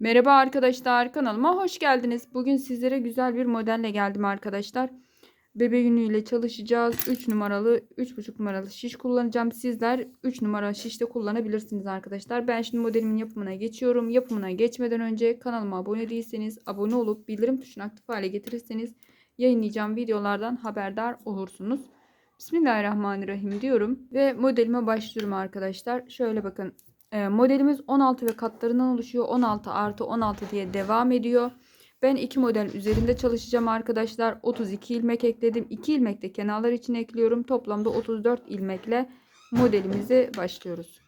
Merhaba arkadaşlar kanalıma hoş geldiniz. Bugün sizlere güzel bir modelle geldim arkadaşlar. Bebe yünüyle çalışacağız. 3 numaralı 3,5 numaralı şiş kullanacağım. Sizler 3 numara şişte kullanabilirsiniz arkadaşlar. Ben şimdi modelimin yapımına geçiyorum. Yapımına geçmeden önce kanalıma abone değilseniz abone olup bildirim tuşunu aktif hale getirirseniz yayınlayacağım videolardan haberdar olursunuz. Bismillahirrahmanirrahim diyorum ve modelime başlıyorum arkadaşlar. Şöyle bakın e, modelimiz 16 ve katlarından oluşuyor. 16 artı 16 diye devam ediyor. Ben iki model üzerinde çalışacağım arkadaşlar. 32 ilmek ekledim. 2 ilmek de kenarlar için ekliyorum. Toplamda 34 ilmekle modelimize başlıyoruz.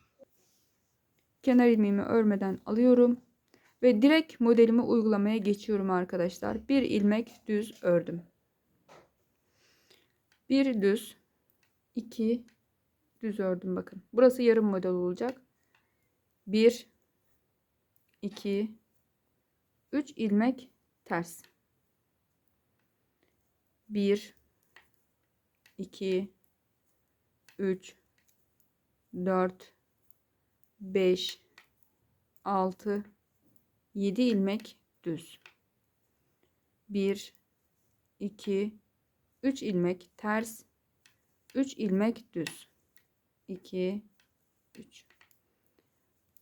Kenar ilmeğimi örmeden alıyorum. Ve direkt modelimi uygulamaya geçiyorum arkadaşlar. Bir ilmek düz ördüm. Bir düz. iki düz ördüm bakın. Burası yarım model olacak. 1 2 3 ilmek ters. 1 2 3 4 5 6 7 ilmek düz. 1 2 3 ilmek ters. 3 ilmek düz. 2 3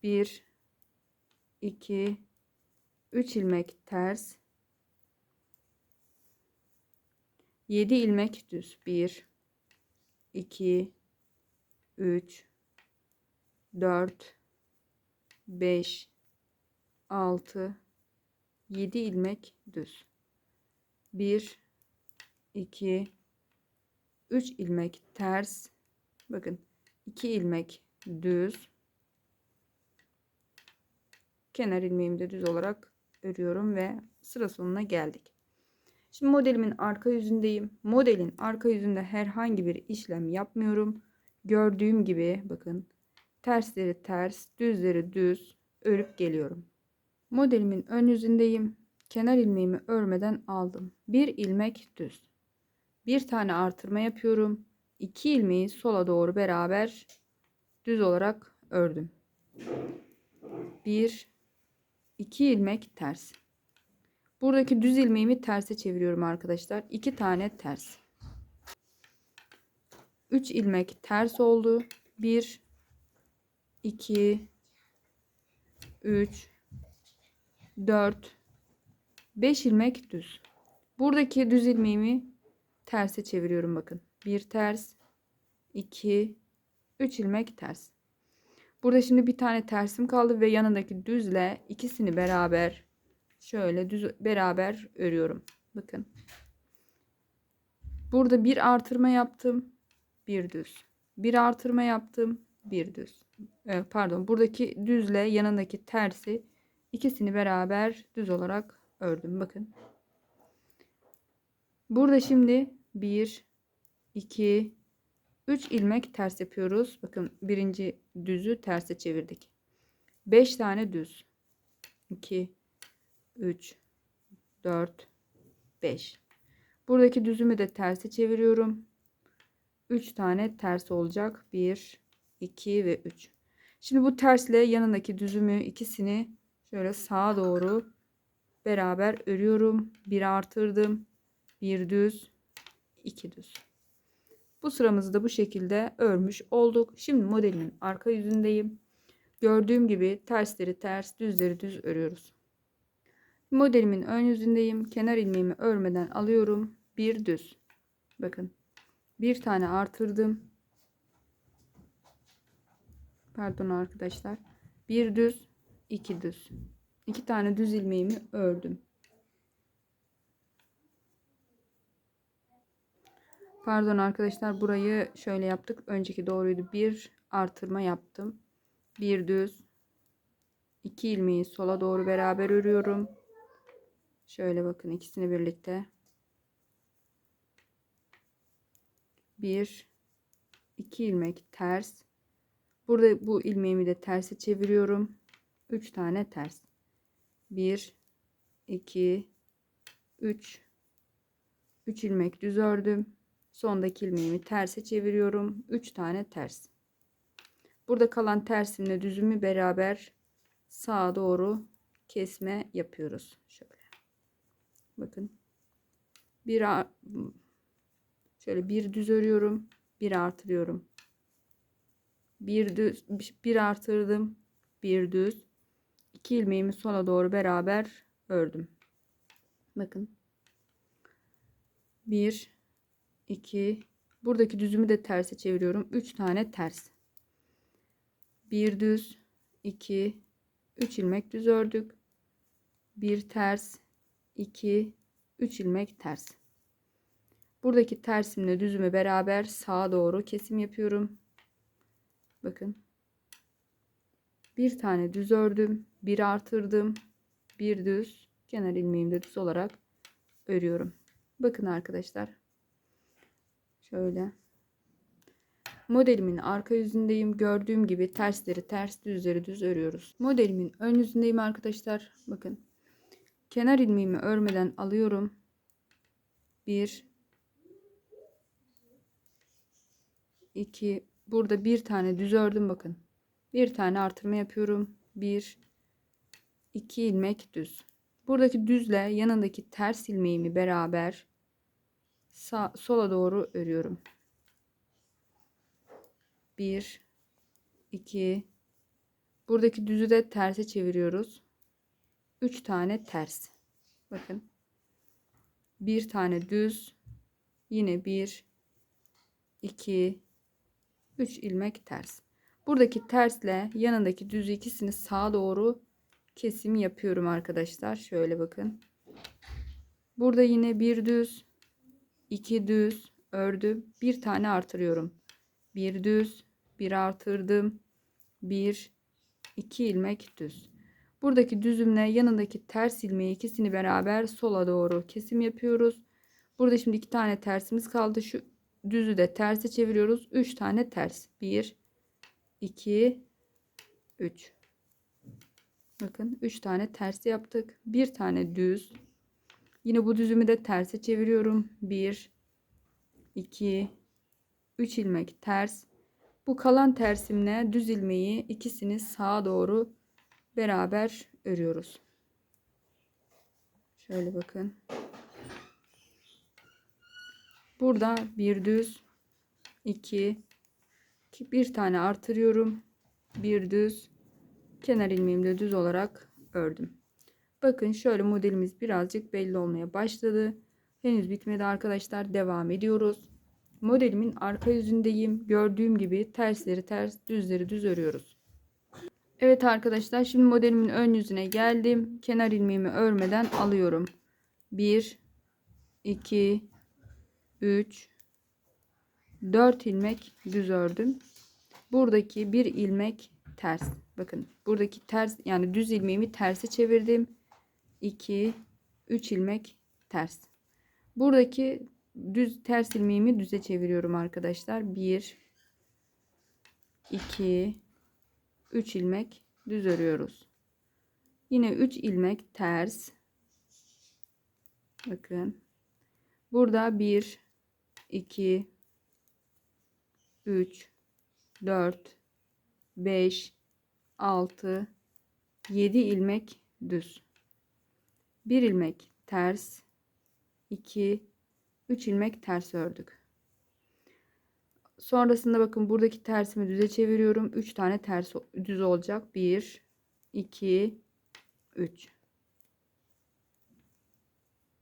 1 2 3 ilmek ters. 7 ilmek düz. 1 2 3 4 5 6 7 ilmek düz. 1 2 3 ilmek ters. Bakın 2 ilmek düz kenar ilmeğimi de düz olarak örüyorum ve sıra sonuna geldik. Şimdi modelimin arka yüzündeyim. Modelin arka yüzünde herhangi bir işlem yapmıyorum. Gördüğüm gibi bakın tersleri ters, düzleri düz örüp geliyorum. Modelimin ön yüzündeyim. Kenar ilmeğimi örmeden aldım. Bir ilmek düz. Bir tane artırma yapıyorum. İki ilmeği sola doğru beraber düz olarak ördüm. Bir 2 ilmek ters. Buradaki düz ilmeğimi terse çeviriyorum arkadaşlar. 2 tane ters. 3 ilmek ters oldu. 1 2 3 4 5 ilmek düz. Buradaki düz ilmeğimi terse çeviriyorum bakın. 1 ters 2 3 ilmek ters. Burada şimdi bir tane tersim kaldı ve yanındaki düzle ikisini beraber şöyle düz beraber örüyorum. Bakın. Burada bir artırma yaptım. Bir düz. Bir artırma yaptım. Bir düz. Ee, pardon. Buradaki düzle yanındaki tersi ikisini beraber düz olarak ördüm. Bakın. Burada şimdi 1 2 3 ilmek ters yapıyoruz. Bakın birinci düzü terse çevirdik. 5 tane düz. 2 3 4 5. Buradaki düzümü de terse çeviriyorum. 3 tane ters olacak. 1 2 ve 3. Şimdi bu tersle yanındaki düzümü ikisini şöyle sağa doğru beraber örüyorum. Bir artırdım. Bir düz, iki düz. Bu sıramızı da bu şekilde örmüş olduk. Şimdi modelimin arka yüzündeyim. Gördüğüm gibi tersleri ters, düzleri düz örüyoruz. Modelimin ön yüzündeyim. Kenar ilmeğimi örmeden alıyorum. Bir düz. Bakın. Bir tane artırdım. Pardon arkadaşlar. Bir düz, iki düz. İki tane düz ilmeğimi ördüm. Pardon arkadaşlar burayı şöyle yaptık. Önceki doğruydu. Bir artırma yaptım. Bir düz. iki ilmeği sola doğru beraber örüyorum. Şöyle bakın ikisini birlikte. Bir, iki ilmek ters. Burada bu ilmeğimi de terse çeviriyorum. Üç tane ters. Bir, iki, üç. Üç ilmek düz ördüm. Sondaki ilmeğimi terse çeviriyorum. 3 tane ters. Burada kalan tersimle düzümü beraber sağa doğru kesme yapıyoruz. Şöyle. Bakın. Bir şöyle bir düz örüyorum. Bir artırıyorum. Bir düz bir artırdım. Bir düz. İki ilmeğimi sola doğru beraber ördüm. Bakın. Bir, iki. Buradaki düzümü de terse çeviriyorum. Üç tane ters. Bir düz, iki, üç ilmek düz ördük. Bir ters, iki, üç ilmek ters. Buradaki tersimle düzümü beraber sağa doğru kesim yapıyorum. Bakın. Bir tane düz ördüm. Bir artırdım. Bir düz. Kenar ilmeğimi de düz olarak örüyorum. Bakın arkadaşlar. Şöyle. Modelimin arka yüzündeyim. Gördüğüm gibi tersleri ters, düzleri düz örüyoruz. Modelimin ön yüzündeyim arkadaşlar. Bakın. Kenar ilmeğimi örmeden alıyorum. Bir, 2 burada bir tane düz ördüm bakın. Bir tane artırma yapıyorum. 1 2 ilmek düz. Buradaki düzle yanındaki ters ilmeğimi beraber sağ, sola doğru örüyorum. 1 2 Buradaki düzü de terse çeviriyoruz. 3 tane ters. Bakın. Bir tane düz. Yine 1 2 3 ilmek ters. Buradaki tersle yanındaki düz ikisini sağa doğru kesim yapıyorum arkadaşlar. Şöyle bakın. Burada yine bir düz, iki düz ördüm. Bir tane artırıyorum. Bir düz, bir artırdım. Bir, iki ilmek düz. Buradaki düzümle yanındaki ters ilmeği ikisini beraber sola doğru kesim yapıyoruz. Burada şimdi iki tane tersimiz kaldı. Şu düzü de terse çeviriyoruz. 3 tane ters. 1 2 3 Bakın 3 tane ters yaptık. Bir tane düz. Yine bu düzümü de terse çeviriyorum. 1 2 3 ilmek ters. Bu kalan tersimle düz ilmeği ikisini sağa doğru beraber örüyoruz. Şöyle bakın. Burada bir düz, iki, bir tane artırıyorum. Bir düz, kenar ilmeğimi de düz olarak ördüm. Bakın şöyle modelimiz birazcık belli olmaya başladı. Henüz bitmedi arkadaşlar. Devam ediyoruz. Modelimin arka yüzündeyim. Gördüğüm gibi tersleri ters, düzleri düz örüyoruz. Evet arkadaşlar şimdi modelimin ön yüzüne geldim. Kenar ilmeğimi örmeden alıyorum. 1 2 3 4 ilmek düz ördüm. Buradaki bir ilmek ters. Bakın buradaki ters yani düz ilmeğimi terse çevirdim. 2 3 ilmek ters. Buradaki düz ters ilmeğimi düze çeviriyorum arkadaşlar. 1 2 3 ilmek düz örüyoruz. Yine 3 ilmek ters. Bakın. Burada 1 2 3 4 5 6 7 ilmek düz. 1 ilmek ters 2 3 ilmek ters ördük. Sonrasında bakın buradaki tersimi düze çeviriyorum. 3 tane ters düz olacak. 1 2 3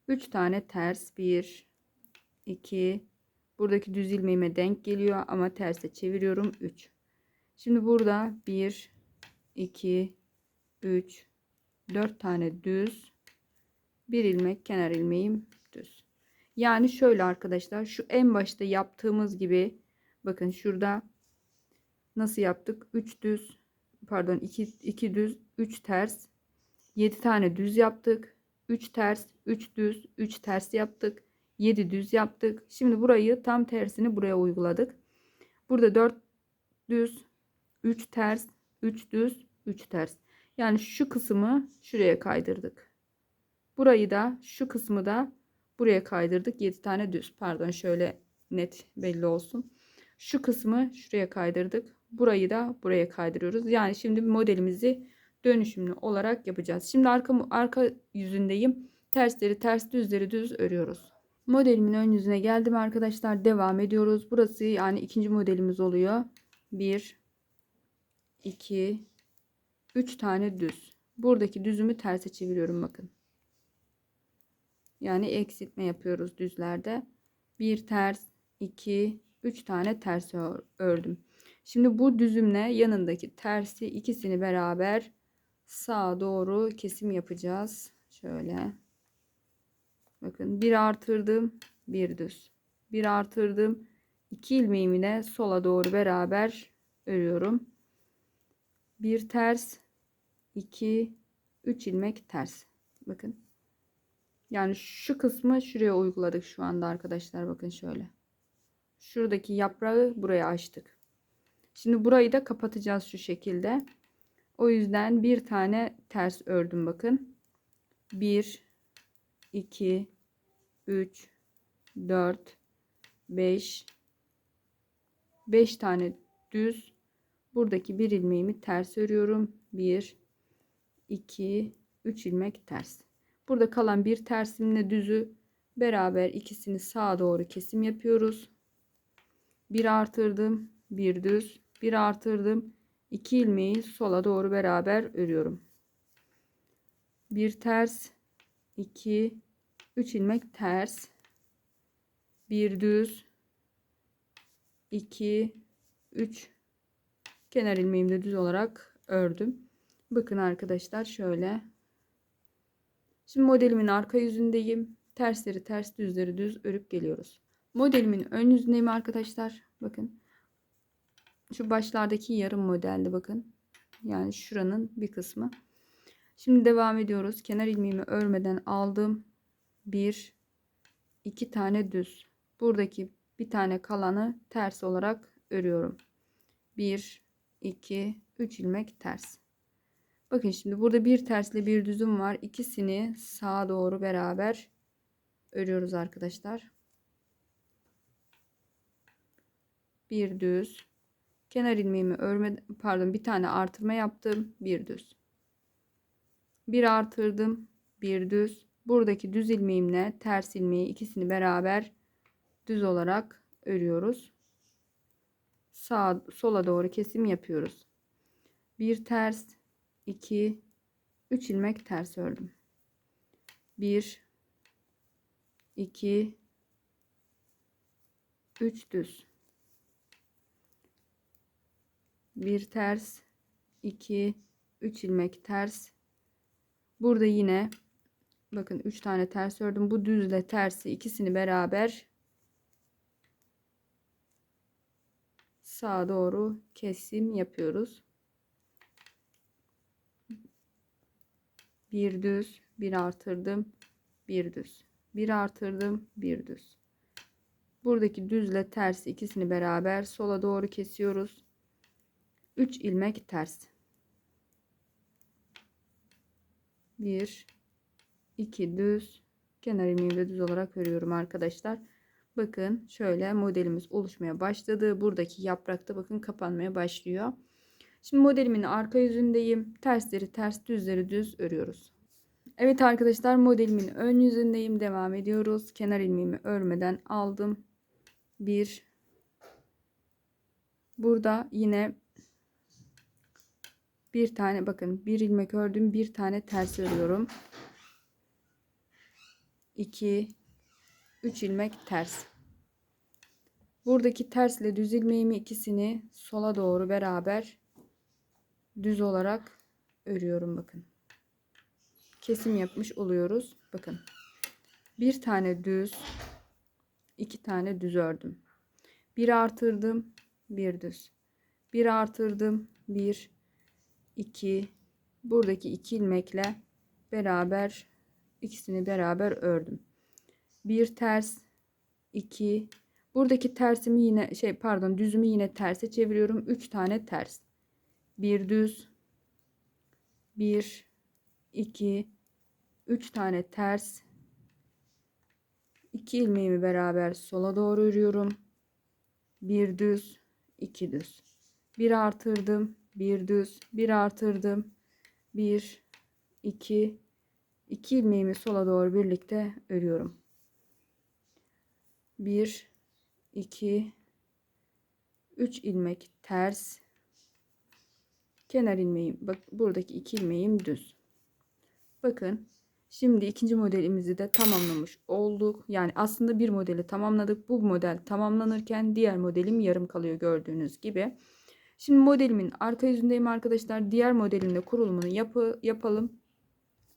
3 tane ters 1 2 buradaki düz ilmeğime denk geliyor ama terse çeviriyorum 3 şimdi burada 1 2 3 4 tane düz bir ilmek kenar ilmeğim düz yani şöyle arkadaşlar şu en başta yaptığımız gibi bakın şurada nasıl yaptık? 3 düz pardon 2 2 düz 3 ters 7 tane düz yaptık. 3 ters 3 düz 3 ters yaptık. 7 düz yaptık. Şimdi burayı tam tersini buraya uyguladık. Burada 4 düz 3 ters 3 düz 3 ters. Yani şu kısmı şuraya kaydırdık burayı da şu kısmı da buraya kaydırdık 7 tane düz pardon şöyle net belli olsun şu kısmı şuraya kaydırdık burayı da buraya kaydırıyoruz yani şimdi modelimizi dönüşümlü olarak yapacağız. Şimdi arka arka yüzündeyim. Tersleri ters, düzleri düz örüyoruz. Modelimin ön yüzüne geldim arkadaşlar. Devam ediyoruz. Burası yani ikinci modelimiz oluyor. 1 2 3 tane düz. Buradaki düzümü terse çeviriyorum bakın. Yani eksiltme yapıyoruz düzlerde. Bir ters, iki, üç tane ters ördüm. Şimdi bu düzümle yanındaki tersi ikisini beraber sağa doğru kesim yapacağız. Şöyle. Bakın bir artırdım, bir düz. Bir artırdım. iki ilmeğimi de sola doğru beraber örüyorum. Bir ters, iki, üç ilmek ters. Bakın. Yani şu kısmı şuraya uyguladık şu anda arkadaşlar. Bakın şöyle. Şuradaki yaprağı buraya açtık. Şimdi burayı da kapatacağız şu şekilde. O yüzden bir tane ters ördüm bakın. 1 2 3 4 5 5 tane düz buradaki bir ilmeğimi ters örüyorum 1 2 3 ilmek ters burada kalan bir tersimle düzü beraber ikisini sağa doğru kesim yapıyoruz. Bir artırdım bir düz bir artırdım. 2 ilmeği sola doğru beraber örüyorum. Bir ters 2 3 ilmek ters. Bir düz 2 3 kenar ilmeğimi de düz olarak ördüm. Bakın arkadaşlar şöyle şimdi modelimin arka yüzündeyim tersleri ters düzleri düz örüp geliyoruz modelimin ön yüzündeyim arkadaşlar bakın şu başlardaki yarım modelde bakın yani şuranın bir kısmı Şimdi devam ediyoruz. Kenar ilmeğimi örmeden aldım. Bir, iki tane düz. Buradaki bir tane kalanı ters olarak örüyorum. Bir, iki, üç ilmek ters. Bakın şimdi burada bir tersle bir düzüm var. İkisini sağa doğru beraber örüyoruz arkadaşlar. Bir düz. Kenar ilmeğimi örme pardon bir tane artırma yaptım. Bir düz bir artırdım bir düz buradaki düz ilmeğimle ters ilmeği ikisini beraber düz olarak örüyoruz sağ sola doğru kesim yapıyoruz bir ters 2 3 ilmek ters ördüm 1 2 3 düz bir ters 2 3 ilmek ters Burada yine bakın 3 tane ters ördüm. Bu düzle tersi ikisini beraber sağa doğru kesim yapıyoruz. Bir düz, bir artırdım, bir düz. Bir artırdım, bir düz. Buradaki düzle ters ikisini beraber sola doğru kesiyoruz. 3 ilmek ters. 1 2 düz kenar ilmeği de düz olarak örüyorum arkadaşlar. Bakın şöyle modelimiz oluşmaya başladı. Buradaki yaprakta bakın kapanmaya başlıyor. Şimdi modelimin arka yüzündeyim. Tersleri ters, düzleri düz örüyoruz. Evet arkadaşlar modelimin ön yüzündeyim. Devam ediyoruz. Kenar ilmeğimi örmeden aldım. Bir. Burada yine bir tane bakın bir ilmek ördüm bir tane ters örüyorum 2 3 ilmek ters buradaki tersle düz ilmeğimi ikisini sola doğru beraber düz olarak örüyorum bakın kesim yapmış oluyoruz bakın bir tane düz iki tane düz ördüm bir artırdım bir düz bir artırdım bir 2 buradaki iki ilmekle beraber ikisini beraber ördüm. Bir ters 2 buradaki tersimi yine şey pardon düzümü yine terse çeviriyorum. 3 tane ters. Bir düz 1 2 3 tane ters 2 ilmeğimi beraber sola doğru örüyorum. Bir düz, iki düz. Bir artırdım, bir düz bir artırdım 1 2 2 ilmeğimi sola doğru birlikte örüyorum. 1 2 3 ilmek ters kenar ilmeğim bak buradaki iki ilmeğim düz. Bakın şimdi ikinci modelimizi de tamamlamış olduk. Yani aslında bir modeli tamamladık. Bu model tamamlanırken diğer modelim yarım kalıyor gördüğünüz gibi. Şimdi modelimin arka yüzündeyim arkadaşlar. Diğer modelin de kurulumunu yapı, yapalım.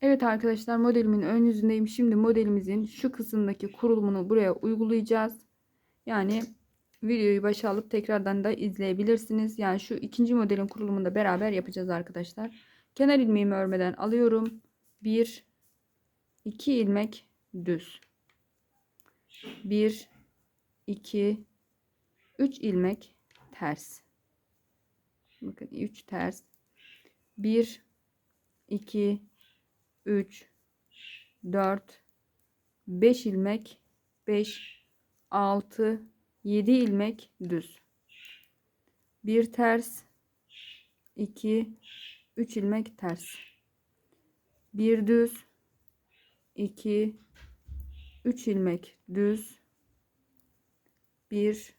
Evet arkadaşlar modelimin ön yüzündeyim. Şimdi modelimizin şu kısımdaki kurulumunu buraya uygulayacağız. Yani videoyu başa alıp tekrardan da izleyebilirsiniz. Yani şu ikinci modelin kurulumunu da beraber yapacağız arkadaşlar. Kenar ilmeğimi örmeden alıyorum. 1 2 ilmek düz. 1 2 3 ilmek ters. Bakın 3 ters. 1 2 3 4 5 ilmek 5 6 7 ilmek düz. Bir ters, 2 3 ilmek ters. Bir düz, 2 3 ilmek düz. 1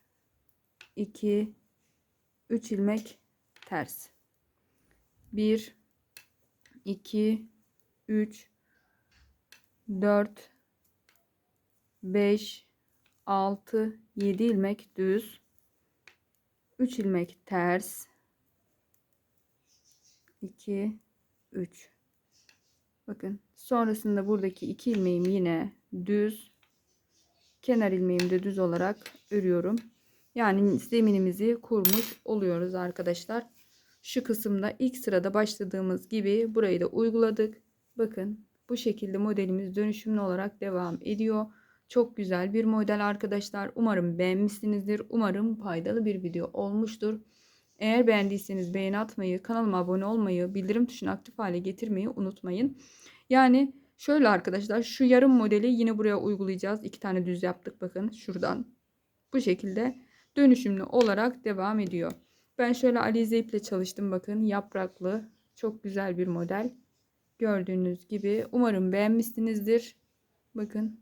2 3 ilmek ters. 1 2 3 4 5 6 7 ilmek düz 3 ilmek ters 2 3 bakın sonrasında buradaki 2 ilmeğim yine düz kenar ilmeğimi de düz olarak örüyorum. Yani zeminimizi kurmuş oluyoruz arkadaşlar. Şu kısımda ilk sırada başladığımız gibi burayı da uyguladık. Bakın bu şekilde modelimiz dönüşümlü olarak devam ediyor çok güzel bir model arkadaşlar. Umarım beğenmişsinizdir. Umarım faydalı bir video olmuştur. Eğer beğendiyseniz beğeni atmayı, kanalıma abone olmayı, bildirim tuşunu aktif hale getirmeyi unutmayın. Yani şöyle arkadaşlar şu yarım modeli yine buraya uygulayacağız. İki tane düz yaptık bakın şuradan. Bu şekilde dönüşümlü olarak devam ediyor. Ben şöyle alize iple çalıştım bakın yapraklı çok güzel bir model. Gördüğünüz gibi umarım beğenmişsinizdir. Bakın